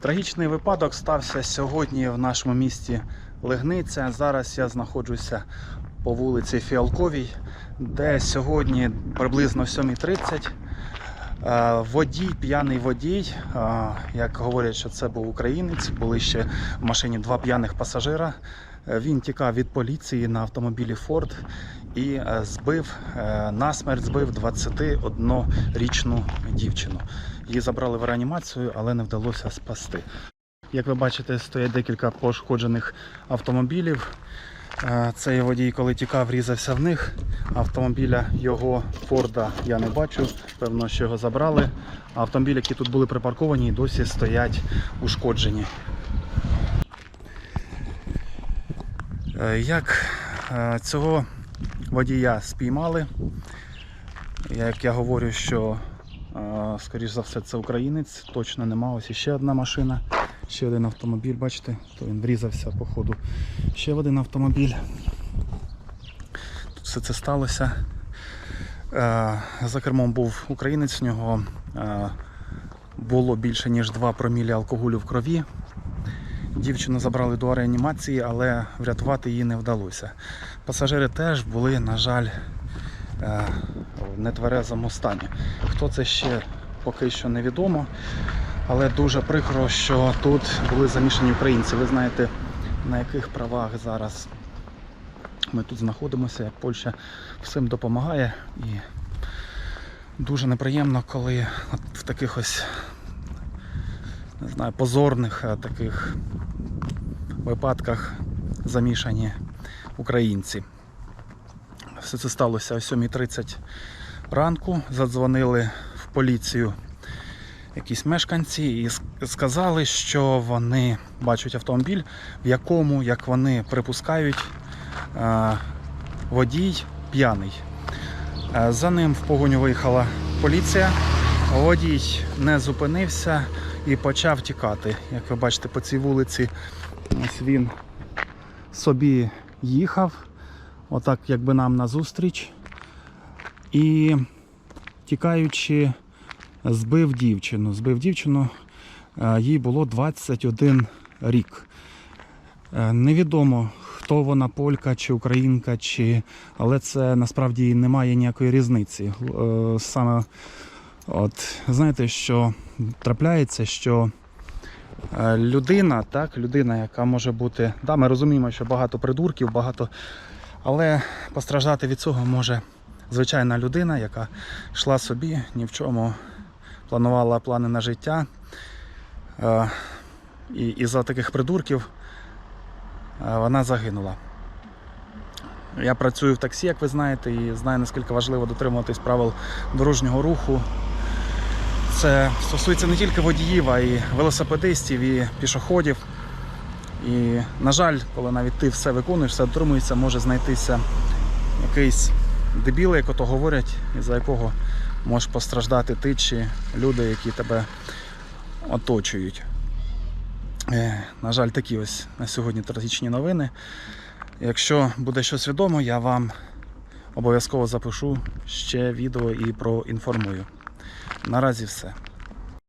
Трагічний випадок стався сьогодні в нашому місті Легниця. Зараз я знаходжуся по вулиці Фіалковій, де сьогодні приблизно в 7.30 е, водій, п'яний водій, е, як говорять, що це був українець, були ще в машині два п'яних пасажира. Е, Він тікав від поліції на автомобілі Ford і е, збив е, насмерть збив 21-річну дівчину. Її забрали в реанімацію, але не вдалося спасти. Як ви бачите, стоять декілька пошкоджених автомобілів. Цей водій, коли тікав, врізався в них. Автомобіля його Форда я не бачу. Певно, що його забрали. Автомобілі, які тут були припарковані, досі стоять ушкоджені. Як е, цього водія спіймали, як я говорю, що е, скоріш за все це українець, точно нема. Ось іще одна машина, ще один автомобіль, бачите, то він врізався по ходу. Ще один автомобіль. Тут все це сталося. Е, За кермом був українець, в нього е, було більше ніж 2 промілі алкоголю в крові. Дівчину забрали до реанімації, але врятувати її не вдалося. Пасажири теж були, на жаль, е, в нетверезому стані. Хто це ще поки що невідомо, але дуже прикро, що тут були замішані українці. Ви знаєте, на яких правах зараз ми тут знаходимося, як Польща всім допомагає. І дуже неприємно, коли в таких ось не знаю, позорних е, таких випадках замішані українці. Все це сталося о 7.30 ранку. Задзвонили в поліцію якісь мешканці і сказали, що вони бачать автомобіль, в якому, як вони припускають, е, водій п'яний. Е, За ним в погоню виїхала поліція. Водій не зупинився і почав тікати. Як ви бачите, по цій вулиці ось він собі їхав, отак якби нам назустріч. І тікаючи, збив дівчину. Збив дівчину, е, їй було 21 рік. Е, Невідомо, хто вона, полька чи українка, чи... але це насправді не має ніякої різниці. Е, Саме от, знаєте, що трапляється, що людина, так, людина, яка може бути. Да, ми розуміємо, що багато придурків, багато. Але постраждати від цього може звичайна людина, яка йшла собі, ні в чому планувала плани на життя. Е, І, і за таких придурків е, вона загинула. Я працюю в таксі, як ви знаєте, і знаю, наскільки важливо дотримуватись правил дорожнього руху. Це стосується не тільки водіїв, а й велосипедистів і пішоходів. І, на жаль, коли навіть ти все виконуєш, все дотримуєшся, може знайтися якийсь дебіл, як ото говорять, із-за якого можеш постраждати ти чи люди, які тебе оточують. Е, На жаль, такі ось на сьогодні трагічні новини. Якщо буде щось відомо, я вам обов'язково запишу ще відео і проінформую. Наразі все.